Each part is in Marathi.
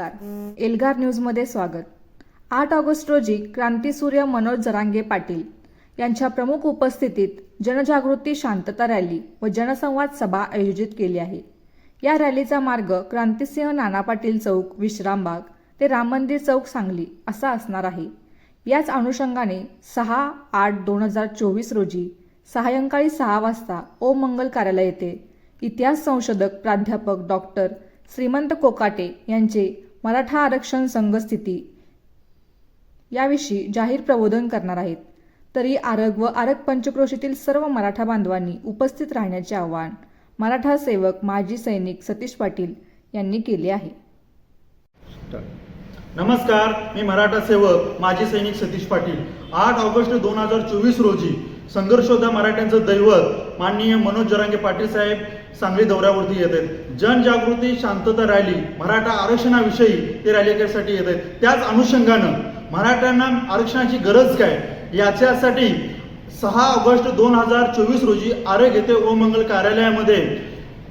एल्गार न्यूजमध्ये स्वागत. आठ ऑगस्ट रोजी क्रांतीसूर्य मनोज जरांगे पाटील यांच्या प्रमुख उपस्थितीत जनजागृती शांतता रॅली व जनसंवाद सभा आयोजित केली आहे. या रॅलीचा मार्ग क्रांतिसिंह नाना पाटील चौक विश्रामबाग ते राम मंदिर चौक सांगली असा असणार आहे. याच अनुषंगाने सहा आठ दोन हजार चोवीस रोजी सायंकाळी सहा वाजता ओम मंगल कार्यालय येथे इतिहास संशोधक प्राध्यापक डॉक्टर श्रीमंत कोकाटे यांचे मराठा आरक्षण संघस्थिती याविषयी जाहीर प्रबोधन करणार आहेत. तरी आरग व आरग पंचक्रोशीतील सर्व मराठा बांधवांनी उपस्थित राहण्याचे आवाहन मराठा सेवक माजी सैनिक सतीश पाटील यांनी केले आहे. नमस्कार मी मराठा सेवक माजी सैनिक सतीश पाटील. आठ ऑगस्ट दोन हजार चोवीस रोजी संघर्षोद्धा मराठ्यांचं दैवत माननीय मनोज जरांगे पाटील साहेब सांगली दौऱ्यावरती येत आहेत. जनजागृती शांतता रॅली मराठा आरक्षणाविषयी ते रॅलीसाठी येत आहेत. त्याच अनुषंगानं मराठ्यांना आरक्षणाची गरज काय? याच्यासाठी सहा ऑगस्ट दोन हजार चोवीस रोजी आरोग्य येथे ओमंगल कार्यालयामध्ये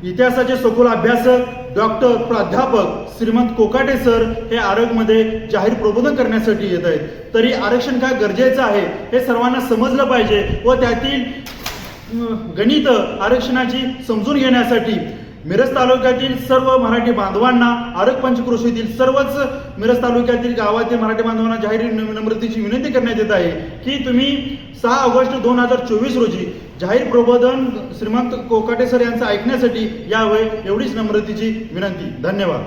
इतिहासाचे सखोल अभ्यासक डॉक्टर प्राध्यापक श्रीमंत कोकाटे सर हे आरोग्यमध्ये जाहीर प्रबोधन करण्यासाठी येत आहेत. तरी आरक्षण काय गरजेचं आहे हे सर्वांना समजलं पाहिजे व त्यातील गणित आरक्षणाची समजून घेण्यासाठी मिरज तालुक्यातील सर्व मराठी बांधवांना आरग पंचक्रोशीतील सर्वच मिरज तालुक्यातील गावातील मराठी बांधवांना जाहीर नम्रतेची विनंती करण्यात येत आहे की तुम्ही सहा ऑगस्ट दोन हजार चोवीस रोजी जाहीर प्रबोधन श्रीमंत कोकाटे सर यांचं ऐकण्यासाठी यावे एवढीच नम्रतेची विनंती. धन्यवाद.